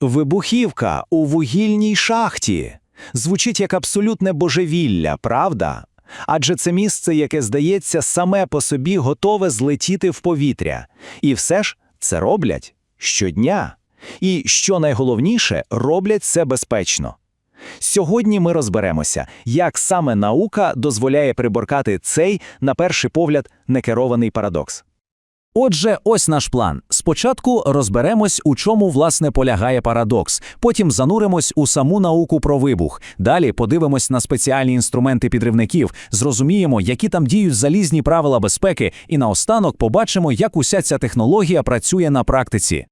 Вибухівка у вугільній шахті. Звучить як абсолютне божевілля, правда? Адже це місце, яке здається, саме по собі готове злетіти в повітря. І все ж це роблять щодня. І що найголовніше, роблять це безпечно. Сьогодні ми розберемося, як саме наука дозволяє приборкати цей, на перший погляд, некерований парадокс. Отже, ось наш план. Спочатку розберемось, у чому власне полягає парадокс. Потім зануримось у саму науку про вибух. Далі подивимось на спеціальні інструменти підривників, зрозуміємо, які там діють залізні правила безпеки, і наостанок побачимо, як уся ця технологія працює на практиці.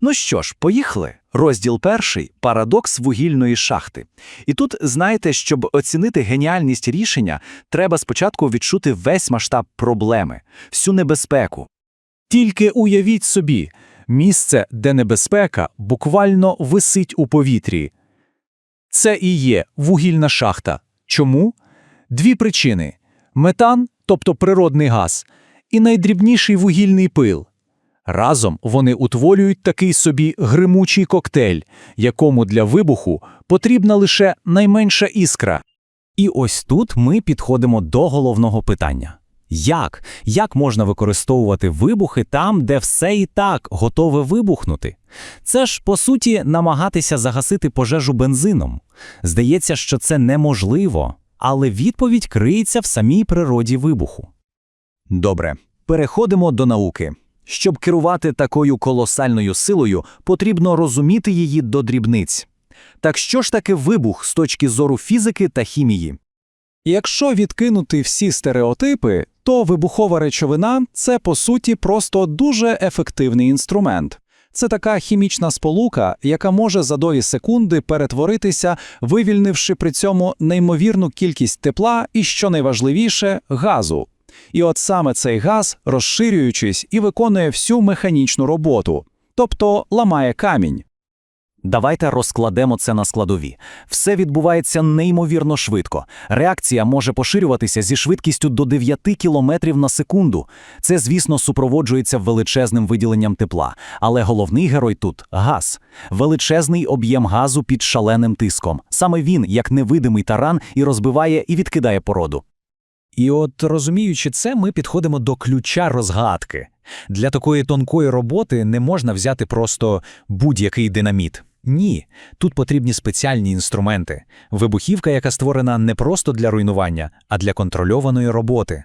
Ну що ж, поїхали. Розділ перший парадокс вугільної шахти. І тут знаєте, щоб оцінити геніальність рішення, треба спочатку відчути весь масштаб проблеми, всю небезпеку. Тільки уявіть собі місце, де небезпека буквально висить у повітрі. Це і є вугільна шахта. Чому? Дві причини: метан, тобто природний газ, і найдрібніший вугільний пил. Разом вони утворюють такий собі гримучий коктейль, якому для вибуху потрібна лише найменша іскра. І ось тут ми підходимо до головного питання. Як? Як можна використовувати вибухи там, де все і так готове вибухнути? Це ж, по суті, намагатися загасити пожежу бензином. Здається, що це неможливо, але відповідь криється в самій природі вибуху. Добре, переходимо до науки. Щоб керувати такою колосальною силою, потрібно розуміти її до дрібниць. Так що ж таке вибух з точки зору фізики та хімії? Якщо відкинути всі стереотипи, то вибухова речовина це по суті просто дуже ефективний інструмент. Це така хімічна сполука, яка може за долі секунди перетворитися, вивільнивши при цьому неймовірну кількість тепла і, що найважливіше, газу. І от саме цей газ, розширюючись, і виконує всю механічну роботу, тобто ламає камінь. Давайте розкладемо це на складові. Все відбувається неймовірно швидко. Реакція може поширюватися зі швидкістю до 9 км на секунду. Це, звісно, супроводжується величезним виділенням тепла. Але головний герой тут газ. Величезний об'єм газу під шаленим тиском. Саме він, як невидимий таран, і розбиває і відкидає породу. І от розуміючи це, ми підходимо до ключа розгадки. Для такої тонкої роботи не можна взяти просто будь-який динаміт. Ні, тут потрібні спеціальні інструменти. Вибухівка, яка створена не просто для руйнування, а для контрольованої роботи.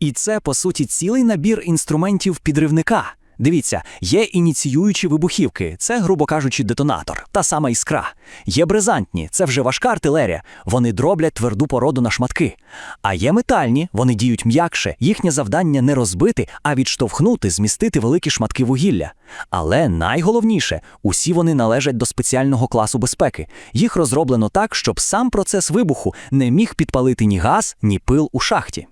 І це, по суті, цілий набір інструментів підривника. Дивіться, є ініціюючі вибухівки, це, грубо кажучи, детонатор, та сама іскра. Є бризантні, це вже важка артилерія, вони дроблять тверду породу на шматки. А є метальні, вони діють м'якше, їхнє завдання не розбити, а відштовхнути, змістити великі шматки вугілля. Але найголовніше, усі вони належать до спеціального класу безпеки. Їх розроблено так, щоб сам процес вибуху не міг підпалити ні газ, ні пил у шахті.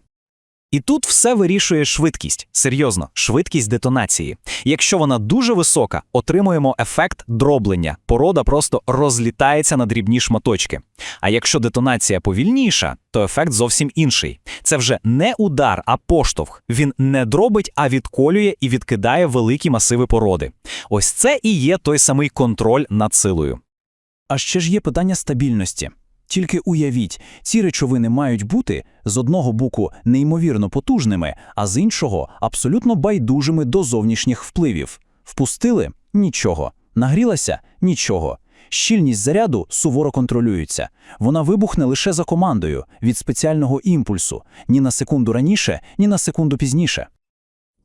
І тут все вирішує швидкість, серйозно, швидкість детонації. Якщо вона дуже висока, отримуємо ефект дроблення. Порода просто розлітається на дрібні шматочки. А якщо детонація повільніша, то ефект зовсім інший. Це вже не удар, а поштовх. Він не дробить, а відколює і відкидає великі масиви породи. Ось це і є той самий контроль над силою. А ще ж є питання стабільності. Тільки уявіть, ці речовини мають бути з одного боку неймовірно потужними, а з іншого абсолютно байдужими до зовнішніх впливів. Впустили нічого, нагрілася нічого. Щільність заряду суворо контролюється. Вона вибухне лише за командою від спеціального імпульсу, ні на секунду раніше, ні на секунду пізніше.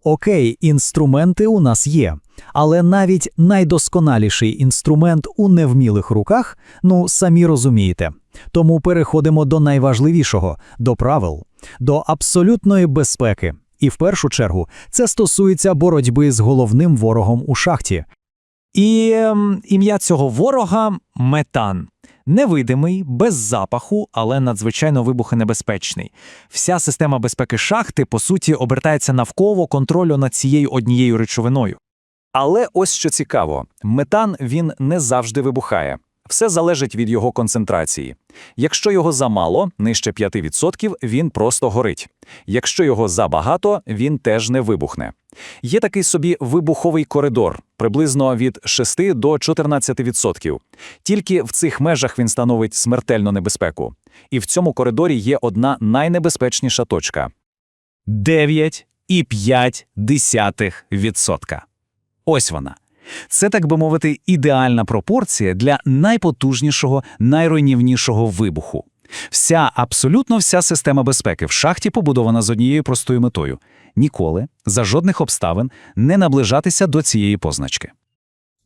Окей, інструменти у нас є, але навіть найдосконаліший інструмент у невмілих руках, ну самі розумієте. Тому переходимо до найважливішого до правил, до абсолютної безпеки. І в першу чергу це стосується боротьби з головним ворогом у шахті. І ем, ім'я цього ворога метан. Невидимий, без запаху, але надзвичайно вибухонебезпечний. Вся система безпеки шахти, по суті, обертається навколо контролю над цією однією речовиною. Але ось що цікаво: метан він не завжди вибухає. Все залежить від його концентрації. Якщо його замало, нижче 5%, він просто горить. Якщо його забагато, він теж не вибухне. Є такий собі вибуховий коридор, приблизно від 6 до 14%. Тільки в цих межах він становить смертельну небезпеку. І в цьому коридорі є одна найнебезпечніша точка 9,5%. Ось вона. Це, так би мовити, ідеальна пропорція для найпотужнішого, найруйнівнішого вибуху. Вся, абсолютно вся система безпеки в шахті побудована з однією простою метою – ніколи, за жодних обставин, не наближатися до цієї позначки.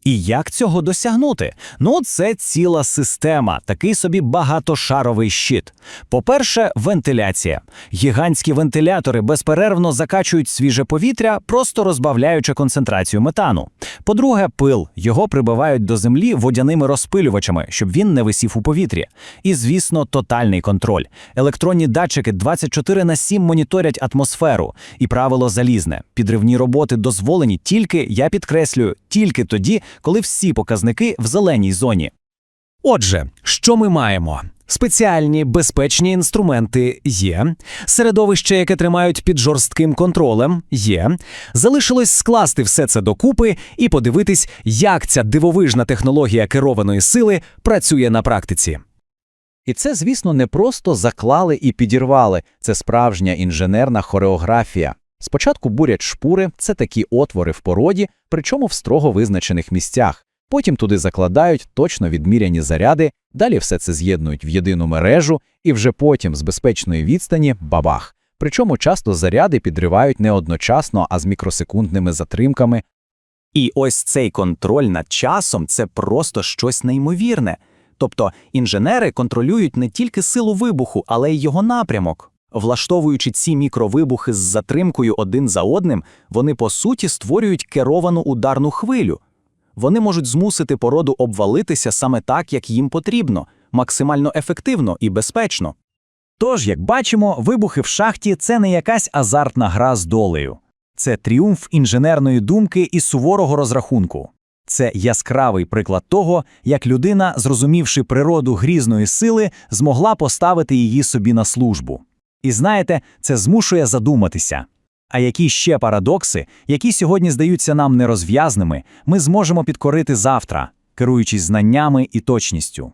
І як цього досягнути? Ну, це ціла система, такий собі багатошаровий щит. По-перше, вентиляція. Гігантські вентилятори безперервно закачують свіже повітря, просто розбавляючи концентрацію метану. По-друге, пил. Його прибивають до землі водяними розпилювачами, щоб він не висів у повітрі. І, звісно, тотальний контроль. Електронні датчики 24 на 7 моніторять атмосферу. І правило залізне. Підривні роботи дозволені тільки, я підкреслюю, тільки тоді, коли всі показники в зеленій зоні. Отже, що ми маємо? Спеціальні безпечні інструменти є, середовище, яке тримають під жорстким контролем, є. Залишилось скласти все це докупи і подивитись, як ця дивовижна технологія керованої сили працює на практиці. І це, звісно, не просто заклали і підірвали. Це справжня інженерна хореографія. Спочатку бурять шпури, це такі отвори в породі, причому в строго визначених місцях. Потім туди закладають точно відміряні заряди, далі все це з'єднують в єдину мережу, і вже потім з безпечної відстані бабах. Причому часто заряди підривають не одночасно, а з мікросекундними затримками. І ось цей контроль над часом це просто щось неймовірне. Тобто інженери контролюють не тільки силу вибуху, але й його напрямок. Влаштовуючи ці мікровибухи з затримкою один за одним, вони по суті створюють керовану ударну хвилю. Вони можуть змусити породу обвалитися саме так, як їм потрібно, максимально ефективно і безпечно. Тож, як бачимо, вибухи в шахті це не якась азартна гра з долею. Це тріумф інженерної думки і суворого розрахунку. Це яскравий приклад того, як людина, зрозумівши природу грізної сили, змогла поставити її собі на службу. І знаєте, це змушує задуматися. А які ще парадокси, які сьогодні здаються нам нерозв'язними, ми зможемо підкорити завтра, керуючись знаннями і точністю.